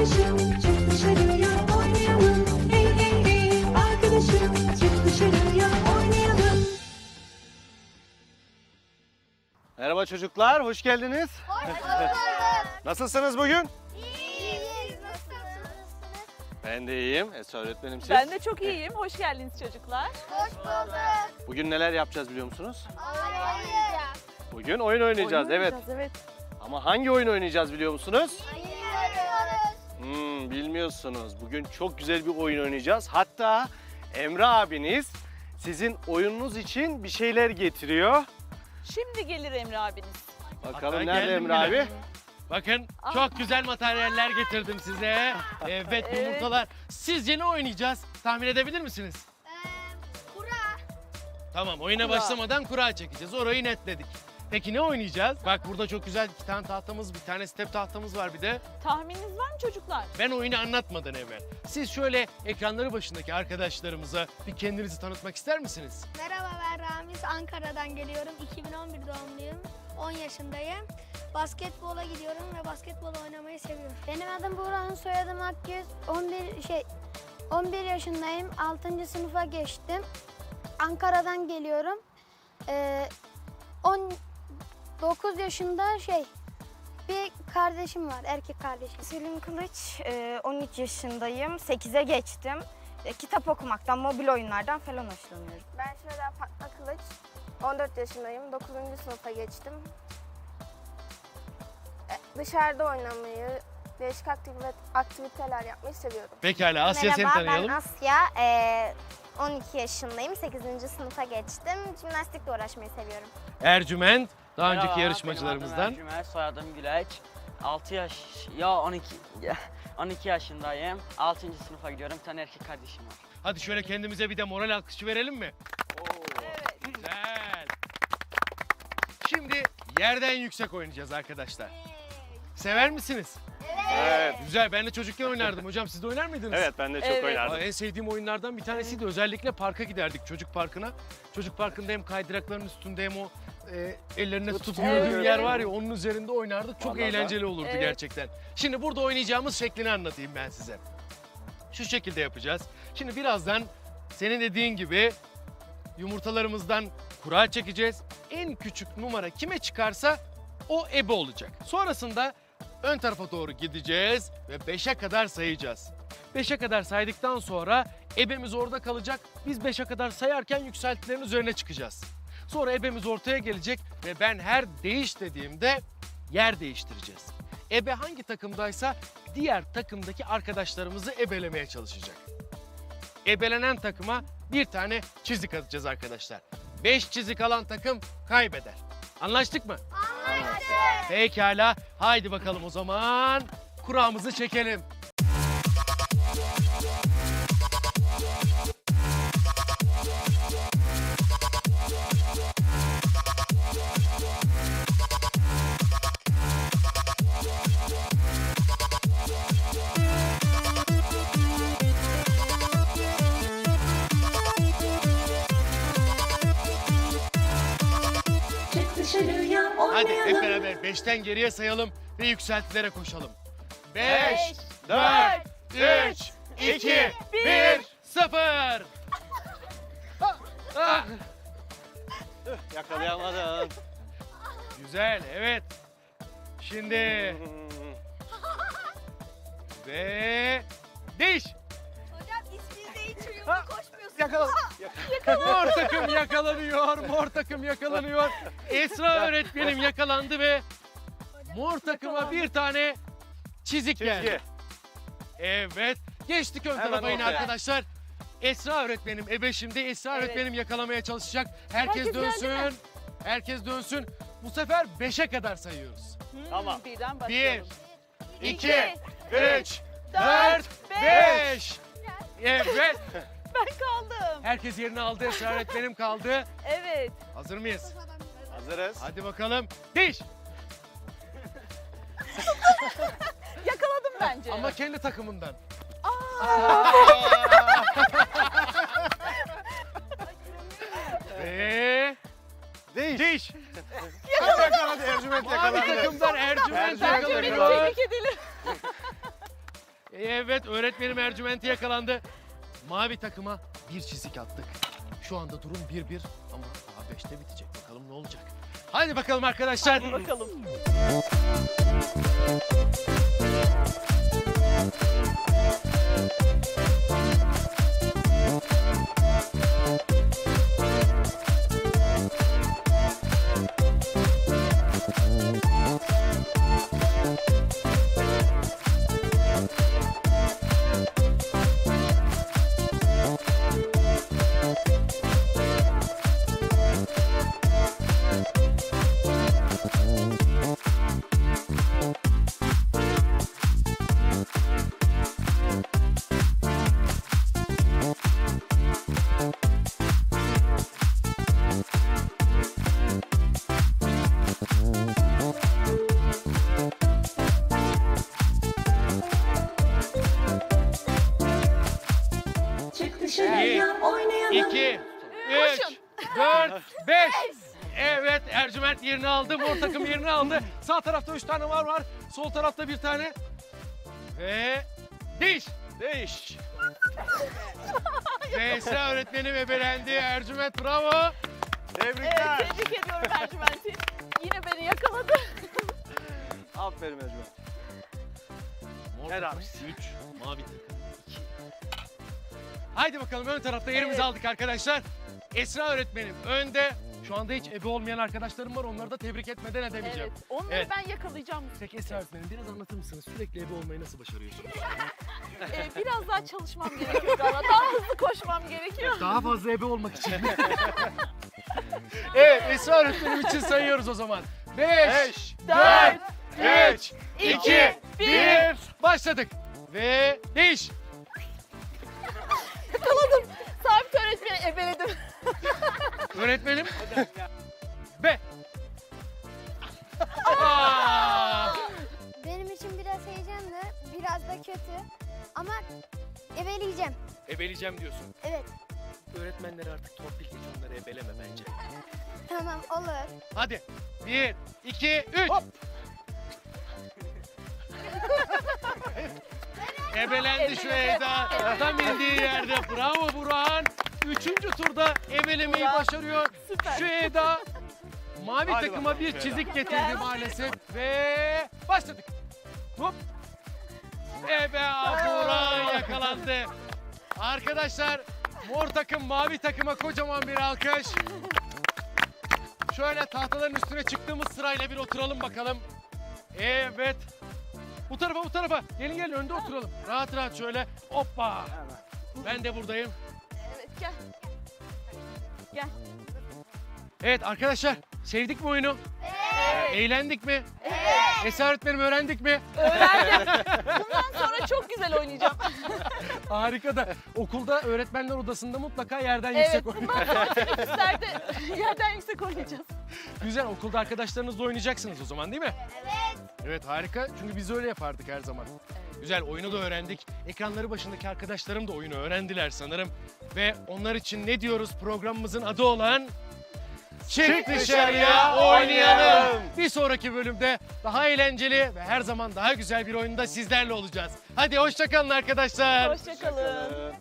arkadaşım çık dışarıya oynayalım. Hey hey hey arkadaşım çık. Merhaba çocuklar, hoş geldiniz. Nasılsınız bugün? Ben de iyiyim. Esra öğretmenim siz. Ben de çok iyiyim. Hoş geldiniz çocuklar. Hoş bulduk. Bugün neler yapacağız biliyor musunuz? Oynayacağız. Bugün oyun oynayacağız, Oyun oynayacağız evet. evet. Ama hangi oyun oynayacağız biliyor musunuz? Bilmiyorum. Hmm, bilmiyorsunuz. Bugün çok güzel bir oyun oynayacağız. Hatta Emre abiniz sizin oyununuz için bir şeyler getiriyor. Şimdi gelir Emre abiniz. Bakalım Hatta nerede geldim Emre abi? Bakın Aa. çok güzel materyaller getirdim size. Evet Evet. yumurtalar. Sizce ne oynayacağız? Tahmin edebilir misiniz? Ee, kura. Tamam oyuna Kura. başlamadan kura çekeceğiz. Orayı netledik. Peki ne oynayacağız? Bak burada çok güzel iki tane tahtamız, bir tane step tahtamız var bir de. Tahmininiz var mı çocuklar? Ben oyunu anlatmadan evvel. Siz şöyle ekranları başındaki arkadaşlarımıza bir kendinizi tanıtmak ister misiniz? Merhaba ben Ramiz. Ankara'dan geliyorum. 2011 doğumluyum. 10 yaşındayım. Basketbola gidiyorum ve basketbol oynamayı seviyorum. Benim adım Buğra'nın soyadım Akgöz. 11 şey 11 yaşındayım. 6. sınıfa geçtim. Ankara'dan geliyorum. Ee, 19 yaşında şey bir kardeşim var, erkek kardeşim. Selim Kılıç, e, 13 yaşındayım. 8'e geçtim. E, Kitap okumaktan, mobil oyunlardan falan hoşlanıyorum. Ben Şurada Fatma Kılıç. 14 yaşındayım. 9. sınıfa geçtim. E, Dışarıda oynamayı, değişik aktivite- aktiviteler yapmayı seviyorum. Pekala Asya seni tanıyalım. ben Asya. e, 12 yaşındayım. 8. sınıfa geçtim. Jimnastikle uğraşmayı seviyorum. Ercüment daha Merhaba, önceki benim yarışmacılarımızdan. adım Ercüment, soyadım Güleç. 6 yaş, ya 12, ya 12 yaşındayım. 6. sınıfa gidiyorum. Bir tane erkek kardeşim var. Hadi şöyle kendimize bir de moral alkışı verelim mi? Evet. Güzel. Şimdi yerden yüksek oynayacağız arkadaşlar. Sever misiniz? Evet. Güzel. Ben de çocukken oynardım. Hocam siz de oynar mıydınız? Evet, ben de çok Evet. Aa, oynardım. En sevdiğim oyunlardan bir tanesiydi. Özellikle parka giderdik çocuk parkına. Çocuk parkında hem kaydırakların üstünde hem o e, ellerine tutup Evet. yürüdüğün yer var ya onun üzerinde oynardık. Çok Vallahi eğlenceli olurdu Evet. gerçekten. Şimdi burada oynayacağımız şeklini anlatayım ben size. Şu şekilde yapacağız. Şimdi birazdan senin dediğin gibi yumurtalarımızdan kura çekeceğiz. En küçük numara kime çıkarsa o ebe olacak. Sonrasında ön tarafa doğru gideceğiz ve 5'e kadar sayacağız. 5'e kadar saydıktan sonra ebemiz orada kalacak. Biz 5'e kadar sayarken yükseltilerin üzerine çıkacağız. Sonra ebemiz ortaya gelecek ve ben her değiş dediğimde yer değiştireceğiz. Ebe hangi takımdaysa diğer takımdaki arkadaşlarımızı ebelemeye çalışacak. Ebelenen takıma bir tane çizik atacağız arkadaşlar. 5 çizik alan takım kaybeder. Anlaştık mı? Anlaştık. Pekala. Haydi bakalım o zaman. Kuramızı çekelim. Hadi hep beraber 5'ten geriye sayalım ve yükseltilere koşalım. 5, 4, 3, 2, 1, 0. Yakalayamadım. Güzel, evet. Şimdi ve diş. Yakaladım. Mor takım yakalanıyor, mor takım yakalanıyor. Esra öğretmenim yakalandı ve mor takıma bir tane çizik geldi. Çizgi. Evet. Geçtik ön Hemen tarafa yine ortaya. arkadaşlar. Esra öğretmenim ebe şimdi Esra Evet. öğretmenim yakalamaya çalışacak. Herkes, Herkes geldi dönsün. Herkes dönsün. Bu sefer 5'e kadar sayıyoruz. Hmm, Tamam. Birden 1, başlayalım. 2, 3, dört, 4, 5. Evet. Ben kaldım. Herkes yerini aldı. Esra öğretmenim kaldı. Evet. Hazır mıyız? Hazırız. Hadi bakalım. Diş. Yakaladım bence. Ama kendi takımından. Ve Değiş. diş. Yakaladı Ercüment Mavi yakaladı. takımdan Ercüment Ercüment Bence beni yakalanıyor. tebrik edelim. Evet öğretmenim Ercüment'i yakalandı. Mavi takıma bir çizik attık. Şu anda durum 1-1 ama daha 5'te bitecek. Bakalım ne olacak. Hadi bakalım arkadaşlar. Hadi bakalım. Dört, beş. Evet Ercüment yerini aldı. Mor takım yerini aldı. Sağ tarafta üç tane var var. Sol tarafta bir tane. Ve diş. Değiş. Ve Esra öğretmenim ebelendi. Ercüment bravo. Tebrikler. Evet, tebrik ediyorum Ercüment'i. Yine beni yakaladı. Aferin Ercüment. Mor takım 3, mavi takım 2. Haydi bakalım ön tarafta yerimizi Evet. aldık arkadaşlar. Esra öğretmenim önde. Şu anda hiç ebe olmayan arkadaşlarım var. Onları da tebrik etmeden edemeyeceğim. Evet, onları Evet. ben yakalayacağım. Peki Esra öğretmenim biraz anlatır mısınız? Sürekli ebe olmayı nasıl başarıyorsunuz? Ee, biraz daha çalışmam gerekiyor galiba. Daha hızlı koşmam gerekiyor. Daha fazla ebe olmak için. evet Esra öğretmenim için sayıyoruz o zaman. 5, Beş, 4, 3, iki, 2, bir. 1. Başladık. Ve değiş. Öğretmenim. Be. Benim için biraz heyecanlı, biraz da kötü. Ama ebeleyeceğim. Ebeleyeceğim diyorsun. Evet, Öğretmenleri artık torpil geç onları ebeleme bence. tamam olur. Hadi. Bir, iki, üç. Ebelendi şu Eda. Tam indiği yerde. Bravo Burhan. Üçüncü turda ebelemeyi Bravo. başarıyor. Süper. Şu Eda mavi Hadi takıma bakalım bir Eda. çizik getirdi Gel. maalesef. Ve başladık. Hop. Ebe Burhan yakalandı. Arkadaşlar mor takım mavi takıma kocaman bir alkış. Şöyle tahtaların üstüne çıktığımız sırayla bir oturalım bakalım. Evet. Bu tarafa bu tarafa. Gelin gelin önde oturalım. Rahat rahat şöyle. Hoppa. Ben de buradayım. Evet gel. Gel. Evet arkadaşlar sevdik mi oyunu? Evet. Eğlendik mi? Evet. Esra öğretmenim öğrendik mi? Öğrendim. Bundan sonra çok güzel oynayacağım. Harika da okulda öğretmenler odasında mutlaka yerden Evet yüksek bundan sonra teneffüslerde yerden yüksek oynayacağız. Güzel okulda arkadaşlarınızla oynayacaksınız o zaman değil mi? Evet. Evet harika çünkü biz öyle yapardık her zaman. Güzel oyunu da öğrendik. Ekranları başındaki arkadaşlarım da oyunu öğrendiler sanırım. Ve onlar için ne diyoruz programımızın adı olan... Çık dışarıya oynayalım. Bir sonraki bölümde daha eğlenceli ve her zaman daha güzel bir oyunda sizlerle olacağız. Hadi hoşçakalın arkadaşlar. Hoşçakalın. Bakalım.